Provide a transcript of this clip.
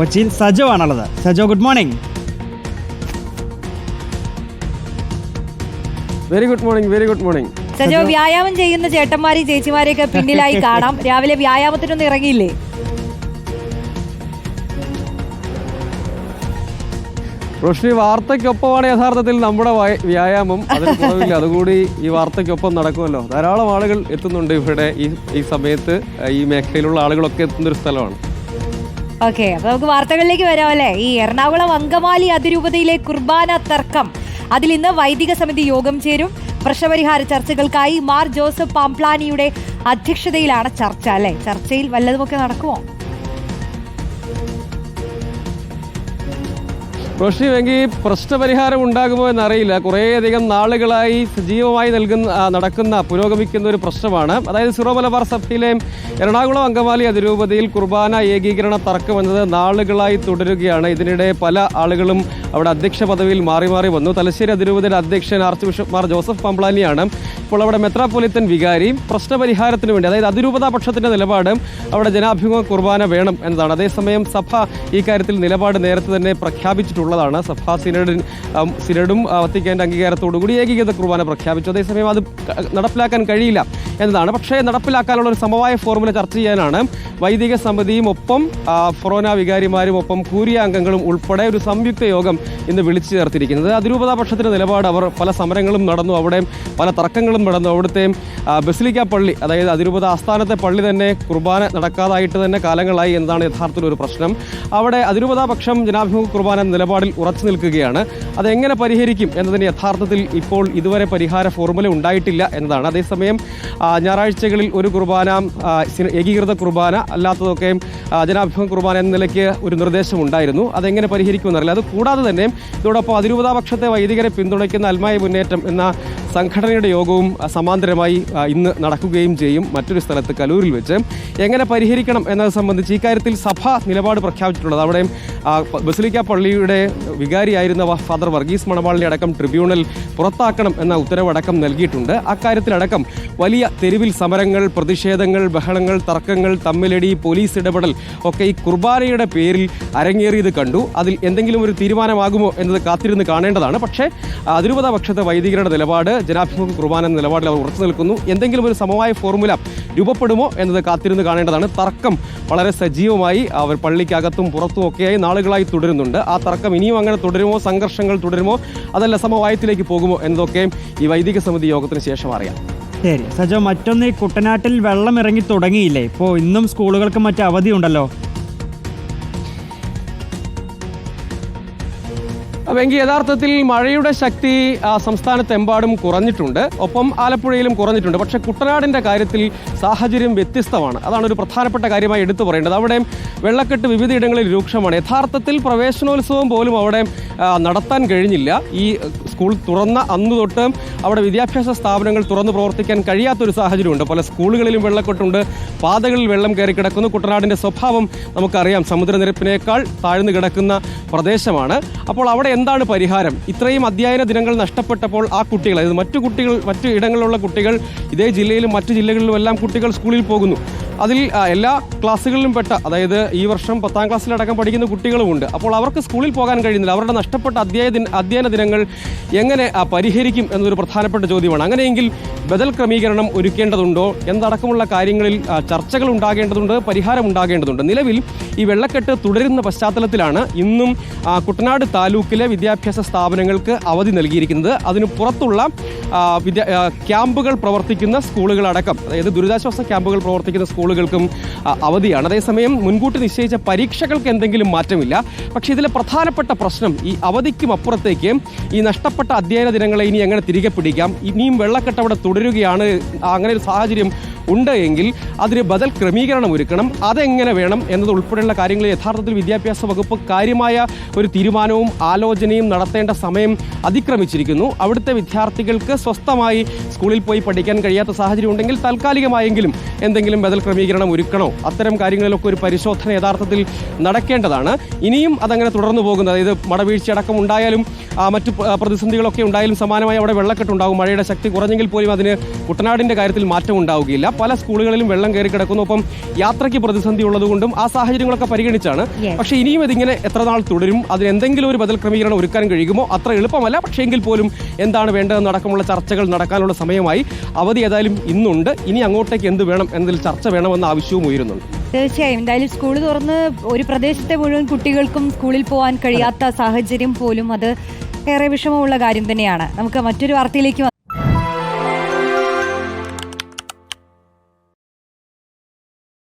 കൊച്ചിയിൽ സജോ ആണുള്ളത്. Sajo good morning very good morning very good morning Sajo വ്യായാമം ചെയ്യുന്ന ചേട്ടന്മാരെയും ചേച്ചിമാരെയൊക്കെ പിന്നിലായി കാണാം. രാവിലെ വ്യായാമത്തിനൊന്നും ഇറങ്ങിയില്ലേ? റോഷ്നി വാർത്തയ്ക്കൊപ്പമാണ് യഥാർത്ഥത്തിൽ നമ്മുടെ വയ- വ്യായാമം. അതിന് കുറവില്ല. അതുകൂടി ഈ വാർത്തയ്ക്കൊപ്പം നടക്കുമല്ലോ. ധാരാളം ആളുകൾ എത്തുന്നുണ്ട് ഇവിടെ ഈ ഈ സമയത്ത്. ഈ മേഖലയിലുള്ള ആളുകളൊക്കെ എത്തുന്ന ഒരു സ്ഥലമാണ്. ഓക്കെ അപ്പൊ നമുക്ക് വാർത്തകളിലേക്ക് വരാം അല്ലേ? ഈ എറണാകുളം അങ്കമാലി അതിരൂപതയിലെ കുർബാന തർക്കം. അതിൽ ഇന്ന് വൈദിക സമിതി യോഗം ചേരും. പ്രശ്നപരിഹാര ചർച്ചകൾക്കായി മാർ ജോസഫ് പാംപ്ലാനിയുടെ അധ്യക്ഷതയിലാണ് ചർച്ച അല്ലെ? ചർച്ചയിൽ വല്ലതുമൊക്കെ നടക്കുമോ? റോഷ്നി പ്രശ്നപരിഹാരം ഉണ്ടാകുമോ എന്നറിയില്ല. കുറേയധികം നാളുകളായി സജീവമായി നൽകുന്ന നടക്കുന്ന പുരോഗമിക്കുന്ന ഒരു പ്രശ്നമാണ്. അതായത് സിറോ മലബാർ സഭയിലെ എറണാകുളം അങ്കമാലി അതിരൂപതയിൽ കുർബാന ഏകീകരണ തർക്കം എന്നത് നാളുകളായി തുടരുകയാണ്. ഇതിനിടെ പല ആളുകളും അവിടെ അധ്യക്ഷ പദവിയിൽ മാറി മാറി വന്നു. തലശ്ശേരി അതിരൂപതയുടെ അധ്യക്ഷൻ ആർച്ച് ബിഷപ്പ് മാർ ജോസഫ് പമ്പ്ലാനിയാണ്. ഇപ്പോൾ അവിടെ മെത്രാപ്പൊലിത്തൻ വികാരി പ്രശ്നപരിഹാരത്തിന് വേണ്ടി അതായത് അതിരൂപതാ പക്ഷത്തിന്റെ നിലപാട് അവിടെ ജനാഭിമുഖ കുർബാന വേണം എന്നതാണ്. അതേസമയം സഭ ഈ കാര്യത്തിൽ നിലപാട് നേരത്തെ തന്നെ പ്രഖ്യാപിച്ചിട്ടുള്ളതാണ്. സഭാ സിനഡിൻ സിനഡും വത്തിക്കേണ്ട അംഗീകാരത്തോടുകൂടി ഏകീകൃത കുർബാന പ്രഖ്യാപിച്ചു. അതേസമയം അത് നടപ്പിലാക്കാൻ കഴിയില്ല എന്നതാണ്. പക്ഷേ നടപ്പിലാക്കാനുള്ള ഒരു സമവായ ഫോർമുല ചർച്ച ചെയ്യാനാണ് വൈദിക സമിതിയും ഒപ്പം ഫൊറോന വികാരിമാരും ഒപ്പം കൂരിയ അംഗങ്ങളും ഉൾപ്പെടെ ഒരു സംയുക്ത യോഗം ഇന്ന് വിളിച്ചു ചേർത്തിരിക്കുന്നത്. അതിരൂപതാ പക്ഷത്തിന്റെ നിലപാട് അവർ പല സമരങ്ങളും നടന്നു. അവിടെയും പല തർക്കങ്ങളും നടന്നു. അവിടുത്തെയും ബസിലിക്ക പള്ളി അതായത് അതിരൂപത ആസ്ഥാനത്തെ പള്ളി തന്നെ കുർബാന നടക്കാതായിട്ട് തന്നെ കാലങ്ങളായി എന്നതാണ് യഥാർത്ഥത്തിൽ ഒരു പ്രശ്നം. അവിടെ അതിരൂപതാ പക്ഷം ജനാഭിമുഖ കുർബാന നിലപാടിൽ ഉറച്ചു നിൽക്കുകയാണ്. അതെങ്ങനെ പരിഹരിക്കും എന്നതിന് യഥാർത്ഥത്തിൽ ഇപ്പോൾ ഇതുവരെ പരിഹാര ഫോർമുല ഉണ്ടായിട്ടില്ല എന്നതാണ്. അതേസമയം ഞായറാഴ്ചകളിൽ ഒരു കുർബാന ഏകീകൃത കുർബാന അല്ലാത്തതൊക്കെ ജനാഭിമുഖ കുർബാന എന്ന നിലയ്ക്ക് ഒരു നിർദ്ദേശം ഉണ്ടായിരുന്നു അതെങ്ങനെ പരിഹരിക്കുമെന്നറിയില്ല. അത് കൂടാതെ തന്നെ ഇതോടൊപ്പം അതിരൂപതാപക്ഷത്തെ വൈദികരെ പിന്തുണയ്ക്കുന്ന അൽമായ മുന്നേറ്റം എന്ന സംഘടനയുടെ യോഗവും സമാന്തരമായി ഇന്ന് നടക്കുകയും ചെയ്യും മറ്റൊരു സ്ഥലത്ത് കലൂരിൽ വെച്ച്. എങ്ങനെ പരിഹരിക്കണം എന്നത് സംബന്ധിച്ച് ഇക്കാര്യത്തിൽ സഭ നിലപാട് പ്രഖ്യാപിച്ചിട്ടുള്ളത്. അവിടെ ബസിലിക്ക പള്ളിയുടെ വികാരിയായിരുന്ന ഫാദർ വർഗീസ് മണവാളിനെ അടക്കം ട്രിബ്യൂണൽ പുറത്താക്കണം എന്ന ഉത്തരവടക്കം നൽകിയിട്ടുണ്ട്. അക്കാര്യത്തിലടക്കം വലിയ തെരുവിൽ സമരങ്ങൾ പ്രതിഷേധങ്ങൾ ബഹളങ്ങൾ തർക്കങ്ങൾ തമ്മിലടി പോലീസ് ഇടപെടൽ ഒക്കെ ഈ കുർബാനയുടെ പേരിൽ അരങ്ങേറിയത് കണ്ടു. അതിൽ എന്തെങ്കിലും ഒരു തീരുമാനമാകുമോ എന്നത് കാത്തിരുന്ന് കാണേണ്ടതാണ്. പക്ഷേ അതിരൂപത പക്ഷത്തെ വൈദികരുടെ നിലപാട് ജനാഭിമുഖ കുർബാന എന്ന നിലപാടിൽ അവർ ഉറച്ചു നിൽക്കുന്നു. എന്തെങ്കിലും ഒരു സമവായ ഫോർമുല രൂപപ്പെടുമോ എന്നത് കാത്തിരുന്ന് കാണേണ്ടതാണ്. തർക്കം വളരെ സജീവമായി അവർ പള്ളിക്കകത്തും പുറത്തും ഒക്കെയായി നാളുകളായി തുടരുന്നുണ്ട്. ആ തർക്കം ഇനിയും അങ്ങനെ തുടരുമോ? സംഘർഷങ്ങൾ തുടരുമോ? അതല്ല സമവായത്തിലേക്ക് പോകുമോ എന്നതൊക്കെ ഈ വൈദിക സമിതി യോഗത്തിന് ശേഷം അറിയാം. ശരി. സജോ മറ്റൊന്ന് ഈ കുട്ടനാട്ടിൽ വെള്ളം ഇറങ്ങി തുടങ്ങിയില്ലേ? ഇപ്പോൾ ഇന്നും സ്കൂളുകൾക്ക് മറ്റ് അവധിയുണ്ടല്ലോ. അപ്പോൾ എങ്കിൽ യഥാർത്ഥത്തിൽ മഴയുടെ ശക്തി സംസ്ഥാനത്തെമ്പാടും കുറഞ്ഞിട്ടുണ്ട്. ഒപ്പം ആലപ്പുഴയിലും കുറഞ്ഞിട്ടുണ്ട്. പക്ഷേ കുട്ടനാടിന്റെ കാര്യത്തിൽ സാഹചര്യം വ്യത്യസ്തമാണ്. അതാണ് ഒരു പ്രധാനപ്പെട്ട കാര്യമായി എടുത്തു പറയേണ്ടത്. അവിടെ വെള്ളക്കെട്ട് വിവിധയിടങ്ങളിൽ രൂക്ഷമാണ്. യഥാർത്ഥത്തിൽ പ്രവേശനോത്സവം പോലും അവിടെ നടത്താൻ കഴിഞ്ഞില്ല. ഈ സ്കൂൾ തുറന്ന അന്ന് തൊട്ട് അവിടെ വിദ്യാഭ്യാസ സ്ഥാപനങ്ങൾ തുറന്നു പ്രവർത്തിക്കാൻ കഴിയാത്തൊരു സാഹചര്യമുണ്ട്. പല സ്കൂളുകളിലും വെള്ളക്കെട്ടുണ്ട്. പാതകളിൽ വെള്ളം കയറി കിടക്കുന്നു. കുട്ടനാടിന്റെ സ്വഭാവം നമുക്കറിയാം. സമുദ്രനിരപ്പിനേക്കാൾ താഴ്ന്നു കിടക്കുന്ന പ്രദേശമാണ്. അപ്പോൾ അവിടെ എന്താണ് പരിഹാരം? ഇത്രയും അധ്യയന ദിനങ്ങൾ നഷ്ടപ്പെട്ടപ്പോൾ ആ കുട്ടികൾ അതായത് മറ്റു കുട്ടികൾ മറ്റു ഇടങ്ങളിലുള്ള കുട്ടികൾ ഇതേ ജില്ലയിലും മറ്റു ജില്ലകളിലും എല്ലാം കുട്ടികൾ സ്കൂളിൽ പോകുന്നു. അതിൽ എല്ലാ ക്ലാസ്സുകളിലും പെട്ട അതായത് ഈ വർഷം പത്താം ക്ലാസ്സിലടക്കം പഠിക്കുന്ന കുട്ടികളുമുണ്ട്. അപ്പോൾ അവർക്ക് സ്കൂളിൽ പോകാൻ കഴിയുന്നില്ല. അവരുടെ നഷ്ടപ്പെട്ട അധ്യായ അധ്യയന ദിനങ്ങൾ എങ്ങനെ പരിഹരിക്കും എന്നൊരു പ്രധാനപ്പെട്ട ചോദ്യമാണ്. അങ്ങനെയെങ്കിൽ ബദൽ ക്രമീകരണം ഒരുക്കേണ്ടതുണ്ടോ? എന്നടക്കമുള്ള കാര്യങ്ങളിൽ ചർച്ചകൾ ഉണ്ടാകേണ്ടതുണ്ട് പരിഹാരം ഉണ്ടാകേണ്ടതുണ്ട്? നിലവിൽ ഈ വെള്ളക്കെട്ട് തുടരുന്ന പശ്ചാത്തലത്തിലാണ് ഇന്നും കുട്ടനാട് താലൂക്കിലെ വിദ്യാഭ്യാസ സ്ഥാപനങ്ങൾക്ക് അവധി നൽകിയിരിക്കുന്നത്. അതിന് പുറത്തുള്ള വിദ്യ ക്യാമ്പുകൾ പ്രവർത്തിക്കുന്ന സ്കൂളുകളടക്കം അതായത് ദുരിതാശ്വാസ ക്യാമ്പുകൾ പ്രവർത്തിക്കുന്ന സ്കൂളുകൾക്കും അവധിയാണ്. അതേസമയം മുൻകൂട്ടി നിശ്ചയിച്ച പരീക്ഷകൾക്ക് എന്തെങ്കിലും മാറ്റമില്ല. പക്ഷേ ഇതിലെ പ്രധാനപ്പെട്ട പ്രശ്നം ഈ അവധിക്കും അപ്പുറത്തേക്ക് ഈ നഷ്ടപ്പെട്ട അധ്യയന ദിനങ്ങളെ ഇനി എങ്ങനെ തിരികെ പിടിക്കാം? ഇനിയും വെള്ളക്കെട്ട് അവിടെ തുടരുകയാണ്. അങ്ങനെ ഒരു സാഹചര്യം ഉണ്ട് എങ്കിൽ അതിന് ബദൽ ക്രമീകരണം ഒരുക്കണം. അതെങ്ങനെ വേണം എന്നത് ഉൾപ്പെടെയുള്ള കാര്യങ്ങൾ യഥാർത്ഥത്തിൽ വിദ്യാഭ്യാസ വകുപ്പ് കാര്യമായ ഒരു തീരുമാനവും ആലോചനയും നടത്തേണ്ട സമയം അതിക്രമിച്ചിരിക്കുന്നു. അവിടുത്തെ വിദ്യാർത്ഥികൾക്ക് സ്വസ്ഥമായി സ്കൂളിൽ പോയി പഠിക്കാൻ കഴിയാത്ത സാഹചര്യം ഉണ്ടെങ്കിൽ താൽക്കാലികമായെങ്കിലും എന്തെങ്കിലും ബദൽ ക്രമീകരണം ഒരുക്കണോ? അത്തരം കാര്യങ്ങളിലൊക്കെ ഒരു പരിശോധന യഥാർത്ഥത്തിൽ നടക്കേണ്ടതാണ്. ഇനിയും അതങ്ങനെ തുടർന്നു പോകുന്നത്. അതായത് മടവീഴ്ചയടക്കം ഉണ്ടായാലും മറ്റു പ്രതിസന്ധികളൊക്കെ ഉണ്ടായാലും സമാനമായി അവിടെ വെള്ളക്കെട്ടുണ്ടാകും മഴയുടെ ശക്തി കുറഞ്ഞെങ്കിൽ പോലും അതിന് കുട്ടനാടിന്റെ കാര്യത്തിൽ മാറ്റം ഉണ്ടാവുകയില്ല. പല സ്കൂളുകളിലും വെള്ളം കയറി കിടക്കുന്നു. അപ്പം യാത്രയ്ക്ക് പ്രതിസന്ധി ഉള്ളതുകൊണ്ടും ആ സാഹചര്യങ്ങളൊക്കെ പരിഗണിച്ചാണ്. പക്ഷെ ഇനിയും ഇതിങ്ങനെ എത്ര നാൾ തുടരും? അതിന് എന്തെങ്കിലും ഒരു ബദൽ ക്രമീകരണം ഒരുക്കാൻ കഴിയുമോ? അത്ര എളുപ്പമല്ല. പക്ഷേ എങ്കിൽ പോലും എന്താണ് വേണ്ടതെന്ന് അടക്കമുള്ള ചർച്ചകൾ നടക്കാനുള്ള സമയമായി അവധി ഏതായാലും ഇന്നുണ്ട്. ഇനി അങ്ങോട്ടേക്ക് എന്ത് വേണം എന്നതിൽ ചർച്ച വേണമെന്ന ആവശ്യവും ഉയരുന്നുണ്ട്. തീർച്ചയായും. എന്തായാലും സ്കൂൾ തുറന്ന് ഒരു പ്രദേശത്തെ മുഴുവൻ കുട്ടികൾക്കും സ്കൂളിൽ പോകാൻ കഴിയാത്ത സാഹചര്യം പോലും അത് ഏറെ വിഷമമുള്ള കാര്യം തന്നെയാണ്. നമുക്ക് മറ്റൊരു വാർത്തയിലേക്ക്